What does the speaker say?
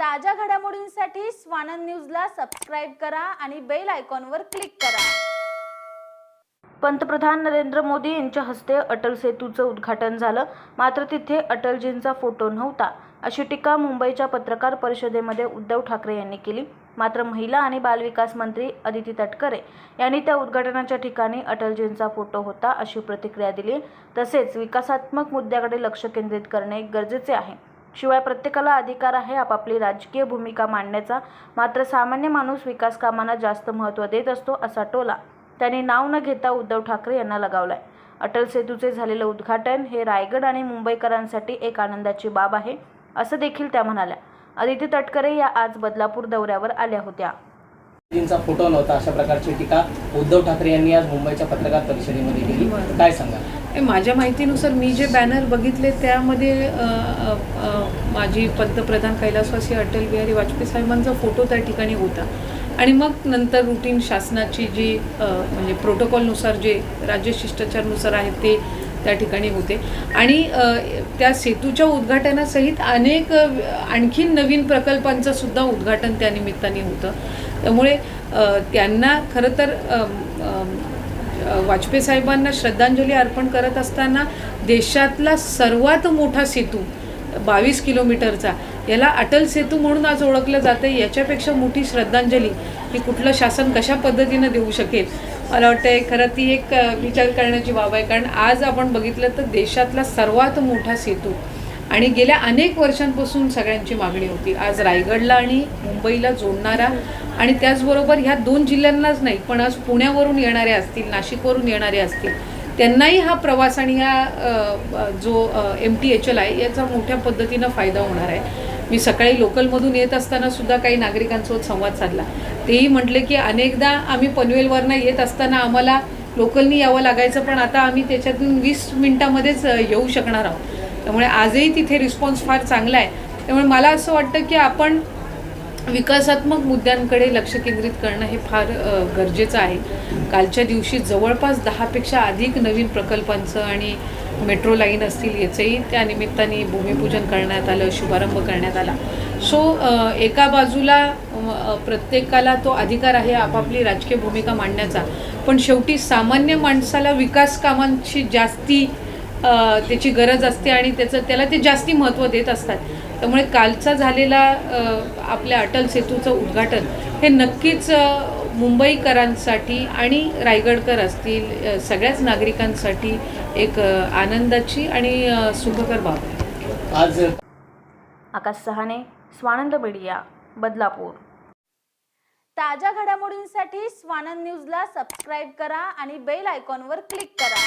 ताज्या घडामोडींसाठी स्वानंद न्यूजला सबस्क्राईब करा आणि बेल आयकॉनवर क्लिक करा. पंतप्रधान नरेंद्र मोदी यांच्या हस्ते अटल सेतूचं उद्घाटन झालं. मात्र तिथे अटलजींचा फोटो नव्हता अशी टीका मुंबईच्या पत्रकार परिषदेमध्ये उद्धव ठाकरे यांनी केली. मात्र महिला आणि बालविकास मंत्री अदिती तटकरे यांनी त्या उद्घाटनाच्या ठिकाणी अटलजींचा फोटो होता अशी प्रतिक्रिया दिली. तसेच विकासात्मक मुद्द्याकडे लक्ष केंद्रित करणे गरजेचे आहे. शिवाय प्रत्येकाला अधिकार आहे आपापली राजकीय भूमिका मांडण्याचा. मात्र सामान्य माणूस विकास कामांना जास्त महत्त्व देत असतो असा टोला त्यांनी नाव न घेता उद्धव ठाकरे यांना लगावलाय. अटल सेतूचे झालेलं उद्घाटन हे रायगड आणि मुंबईकरांसाठी एक आनंदाची बाब आहे असं देखील त्या म्हणाल्या. अदिती तटकरे या आज बदलापूर दौऱ्यावर आल्या होत्या. मोदींचा फोटो नव्हता अशा प्रकारची टीका उद्धव ठाकरे यांनी आज मुंबईच्या पत्रकार परिषदेमध्ये केली. काय सांगा माझ्या माहितीनुसार मी जे बॅनर बघितले त्यामध्ये माझी माजी पंतप्रधान कैलासवासी अटल बिहारी वाजपेयी साहेबांचा फोटो त्या ठिकाणी होता. आणि मग नंतर रुटीन शासनाची जी म्हणजे प्रोटोकॉलनुसार जे राज्य शिष्टाचारनुसार आहेत ते त्या ठिकाणी होते. आणि त्या सेतूच्या उद्घाटनासहित अनेक आणखीन नवीन प्रकल्पांचं सुद्धा उद्घाटन त्या निमित्ताने होतं. त्यामुळे त्यांना खरं तर वाजपेयी साहेबांना श्रद्धांजली अर्पण करत असताना देशातला सर्वात मोठा सेतू बावीस किलोमीटरचा. याला अटल सेतू म्हणून आज ओळखलं जातं याच्यापेक्षा मोठी श्रद्धांजली ही कुठलं शासन कशा पद्धतीनं देऊ शकेल? मला वाटतं खरं ती एक विचार करण्याची बाब आहे. कारण आज आपण बघितलं तर देशातला सर्वात मोठा सेतू आणि गेल्या अनेक वर्षांपासून सगळ्यांची मागणी होती. आज रायगडला आणि मुंबईला जोडणारा आणि त्याचबरोबर ह्या दोन जिल्ह्यांनाच नाही पण आज पुण्यावरून येणारे असतील नाशिकवरून येणारे असतील त्यांनाही हा प्रवास आणि हा जो एम टी एच एल आहे याचा मोठ्या पद्धतीनं फायदा होणार आहे. मी सकाळी लोकलमधून येत असताना सुद्धा काही नागरिकांसोबत संवाद साधला. तेही म्हटले की अनेकदा आम्ही पनवेलवरनं येत असताना आम्हाला लोकलनी यावं लागायचं पण आता आम्ही त्याच्यातून वीस मिनटामध्येच येऊ शकणार आहोत. त्यामुळे आजही तिथे रिस्पॉन्स फार चांगला आहे. त्यामुळे मला असं वाटतं की आपण विकासात्मक मुद्द्यांकडे लक्ष केंद्रित करणं हे फार गरजेचं आहे. कालच्या दिवशी जवळपास दहापेक्षा अधिक नवीन प्रकल्पांचं आणि मेट्रो लाईन असतील याचंही त्या निमित्ताने भूमिपूजन करण्यात आलं शुभारंभ करण्यात आला. सो एका बाजूला प्रत्येकाला तो अधिकार आहे आपापली राजकीय भूमिका मांडण्याचा. पण शेवटी सामान्य माणसाला विकास कामांची जास्ती त्याची गरज असते आणि त्याचं त्याला ते जास्ती महत्त्व देत असतात. त्यामुळे कालचा झालेला आपल्या अटल सेतूचं उद्घाटन हे नक्कीच मुंबईकरांसाठी आणि रायगडकर असतील सगळ्याच नागरिकांसाठी एक आनंदाची आणि सुखकर बाब आहे. आज आकाश सहाने स्वानंद मीडिया बदलापूर. ताज्या घडामोडींसाठी स्वानंद न्यूजला सबस्क्राईब करा आणि बेल आयकॉनवर क्लिक करा.